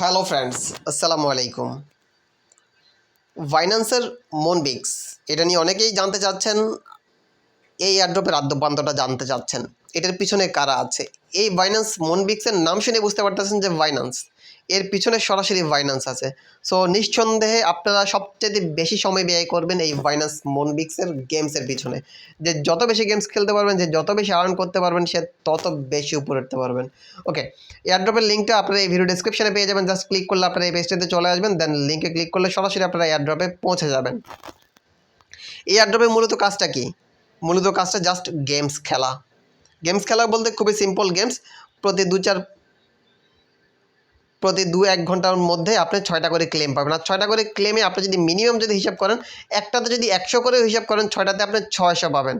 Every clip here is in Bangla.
হ্যালো ফ্রেন্ডস আসসালামু আলাইকুম ভাইন্যান্সের মনবিক্স এটা নিয়ে অনেকেই জানতে চাচ্ছেন, এই অ্যাড্রপের আদ্যপান্তটা জানতে চাচ্ছেন, এটার পিছনে কারা আছে? এই ভাইন্যান্স মনবিক্সের নাম শুনে বুঝতে পারতেছেন যে ভাইন্যান্স এর পিছনে সরাসরি ভাইন্যান্স আছে। সো নিঃসন্দেহে আপনারা সবচেয়ে বেশি সময় ব্যয় করবেন এই ভাইন্যান্স মনবিক্সের গেমসের পিছনে। যে যত বেশি গেমস খেলতে পারবেন, যে যত বেশি আর্ন করতে পারবেন, সে তত বেশি উপরে উঠতে পারবেন। ওকে এয়ারড্রপের লিঙ্কটা আপনারা এই ভিডিও ডিসক্রিপশনে পেয়ে যাবেন। জাস্ট ক্লিক করলে আপনারা এই পেজটাতে চলে আসবেন। দেন লিঙ্কে ক্লিক করলে সরাসরি আপনারা এয়ারড্রপে পৌঁছে যাবেন। এই এয়ারড্রপের মূলত কাজটা কি? মূলত কাজটা জাস্ট গেমস খেলা। গেমস খেলা বলতে খুবই সিম্পল গেমস প্রতি দু চার প্রতি দু এক ঘণ্টার মধ্যে আপনি ছয়টা করে ক্লেম পাবেন। আর ছয়টা করে ক্লেমে আপনি যদি মিনিমাম যদি হিসাব করেন, একটাতে যদি একশো করে হিসাব করেন, ছয়টাতে আপনি ছয়শো পাবেন।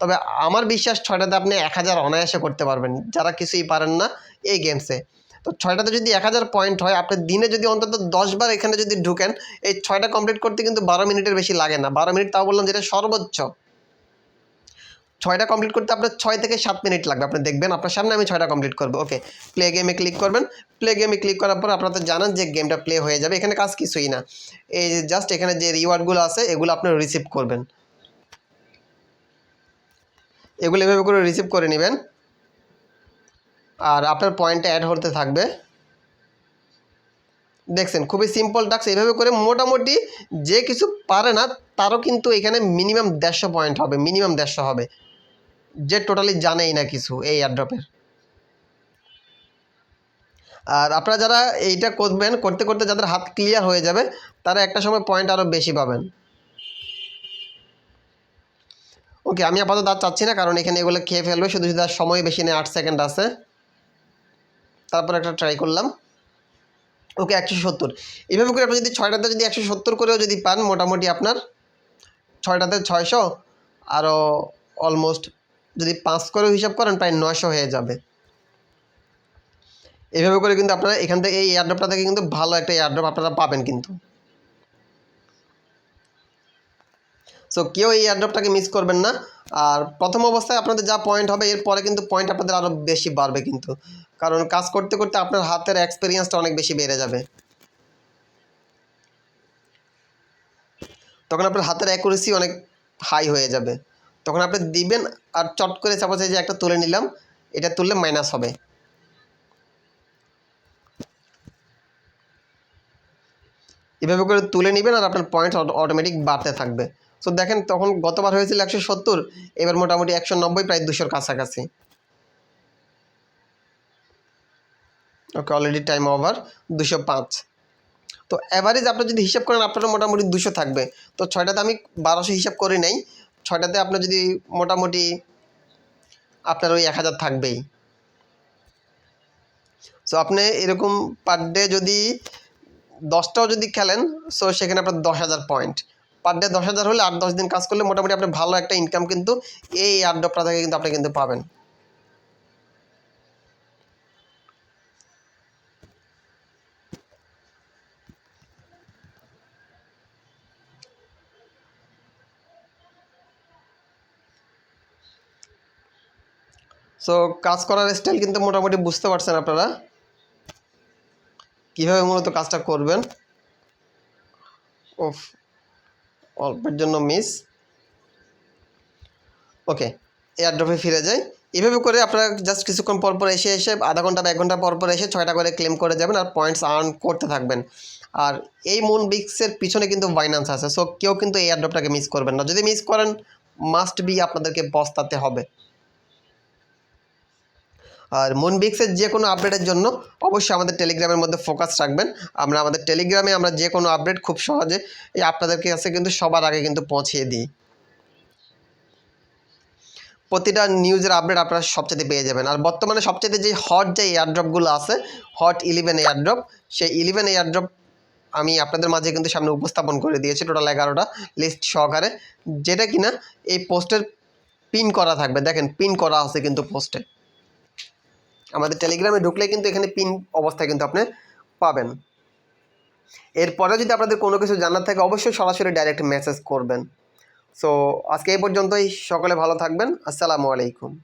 তবে আমার বিশ্বাস ছয়টাতে আপনি এক হাজার অনায়াসে করতে পারবেন, যারা কিছুই পারেন না এই গেমসে তো ছয়টাতে যদি এক হাজার পয়েন্ট হয়, আপনি দিনে যদি অন্তত দশবার এখানে যদি ঢুকেন, এই ছয়টা কমপ্লিট করতে কিন্তু বারো মিনিটের বেশি লাগে না। বারো মিনিট তাও বললাম যেটা সর্বোচ্চ। ছয়টা কমপ্লিট করতে আপনার ছয় থেকে সাত মিনিট লাগবে। আপনি দেখবেন, আপনার সামনে আমি ছয়টা কমপ্লিট করব। ওকে প্লে গেমে ক্লিক করবেন। প্লে গেমে ক্লিক করার পর আপনারা তো জানেন যে গেমটা প্লে হয়ে যাবে। এখানে কাজ কিছুই না। এই জাস্ট এখানে যে রিওয়ার্ডগুলো আছে, এগুলো আপনি রিসিভ করবেন। এগুলো এভাবে করে রিসিভ করে নেবেন। আর আপনার পয়েন্টটা অ্যাড হতে থাকবে। দেখছেন, খুবই সিম্পল টাস্ক এইভাবে করে মোটামুটি যে কিছু পারে না, তারও কিন্তু এখানে মিনিমাম দেড়শো পয়েন্ট হবে মিনিমাম দেড়শো হবে। যে টোটালি জানেই না কিছু এই এয়ারড্রপের আর আপনারা যারা এইটা করবেন, করতে করতে যাদের হাত ক্লিয়ার হয়ে যাবে, তারা একটা সময় পয়েন্ট আরও বেশি পাবেন। ওকে আমি আপাতত আর চাচ্ছি না, কারণ এখানে এগুলো খেয়ে ফেলবে, শুধু শুধু সময় বেশি নেই, আট সেকেন্ড আছে। তারপর একটা ট্রাই করলাম। ওকে একশো সত্তর। এভাবে করে আপনি যদি ছয়টাতে যদি একশো সত্তর করেও যদি পান, মোটামুটি আপনার ছয়টাতে ছয়শো আরও অলমোস্ট যদি পাঁচ করেও হিসাব করেন, প্রায় নয়শো হয়ে যাবে। এভাবে করে কিন্তু আপনারা এখান থেকে এই এয়ারড্রপটা থেকে কিন্তু ভালো একটা এয়ারড্রপ আপনারা পাবেন কিন্তু। সো কেউ এই এয়ারড্রপটাকে মিস করবেন না। আর প্রথম অবস্থায় আপনাদের যা পয়েন্ট হবে এরপরে কিন্তু পয়েন্ট আপনাদের আরও বেশি বাড়বে কিন্তু। কারণ কাজ করতে করতে আপনার হাতের এক্সপিরিয়েন্সটা অনেক বেশি বেড়ে যাবে। তখন আপনার হাতের অ্যাকুরেসি অনেক হাই হয়ে যাবে। তখন আপনি দিবেন আর চট করে সাপোজ যে একটা তুলে নিলাম, এটা তুললে মাইনাস হবে। এভাবে করে তুলে নেবেন আর আপনার পয়েন্ট অটোমেটিক বাড়তে থাকবে। সো দেখেন তখন গতবার হয়েছিল একশো সত্তর, এবার মোটামুটি একশো নব্বই, প্রায় দুশোর কাছাকাছি। ওকে অলরেডি টাইম ওভার দুশো পাঁচ। তো অ্যাভারেজ আপনি যদি হিসাব করেন আপনার মোটামুটি দুশো থাকবে। তো ছয়টাতে আমি বারোশো হিসাব করি নাই ছয়টাতে আপনার যদি মোটামুটি আপনার ওই এক হাজার থাকবেই। সো আপনি এরকম পার ডে যদি দশটাও যদি খেলেন সো সেখানে আপনার দশ হাজার পয়েন্ট পার ডে দশ হাজার হলে আট দশ দিন কাজ করলে মোটামুটি আপনি ভালো একটা ইনকাম কিন্তু এই আড্ডা থেকে কিন্তু আপনি কিন্তু পাবেন। সো কাজ করার স্টাইল কিন্তু মোটামুটি বুঝতে পারছেন আপনারা। কীভাবে মূলত কাজটা করবেন? ওফ, অল্পের জন্য মিস ওকে এয়ারড্রপে ফিরে যাই। এভাবে করে আপনারা জাস্ট কিছুক্ষণ পর পর এসে এসে, আধা ঘণ্টা বা এক ঘণ্টা পর পর এসে ছয়টা করে ক্লেম করে যাবেন আর পয়েন্টস আর্ন করতে থাকবেন। আর এই মুন বিক্সের পিছনে কিন্তু ফাইন্যান্স আছে সো কেউ কিন্তু এই এয়ারড্রপটাকে মিস করবেন না। যদি মিস করেন মাস্ট বি আপনাদেরকে বস্তাতে হবে। আর মুনবিক্সের যে কোনো আপডেটের জন্য অবশ্যই আমাদের টেলিগ্রামের মধ্যে ফোকাস রাখবেন। আমরা আমাদের টেলিগ্রামে আমরা যে কোনো আপডেট খুব সহজে এই আপনাদের কাছে কিন্তু সবার আগে কিন্তু পৌঁছিয়ে দিই। প্রতিটা নিউজের আপডেট আপনারা সবচেয়ে পেয়ে যাবেন। আর বর্তমানে সবচেয়ে যে হট যে এয়ারড্রপগুলো আছে হট ইলেভেন এয়ারড্রপ সেই ইলেভেন এয়ারড্রপ আমি আপনাদের মাঝে কিন্তু সামনে উপস্থাপন করে দিয়েছি টোটাল এগারোটা লিস্ট সহকারে। যেটা কিনা এই পোস্টের পিন করা থাকবে। দেখেন পিন করা আছে কিন্তু পোস্টে আমাদের টেলিগ্রামে ঢুকলে কিন্তু এখানে পিন অবস্থায় কিন্তু আপনি পাবেন। এরপরে যদি আপনাদের কোনো কিছু জানার থাকে, অবশ্যই সরাসরি ডাইরেক্ট মেসেজ করবেন। সো আজকে এই পর্যন্তই। সকলে ভালো থাকবেন। আসসালামু আলাইকুম।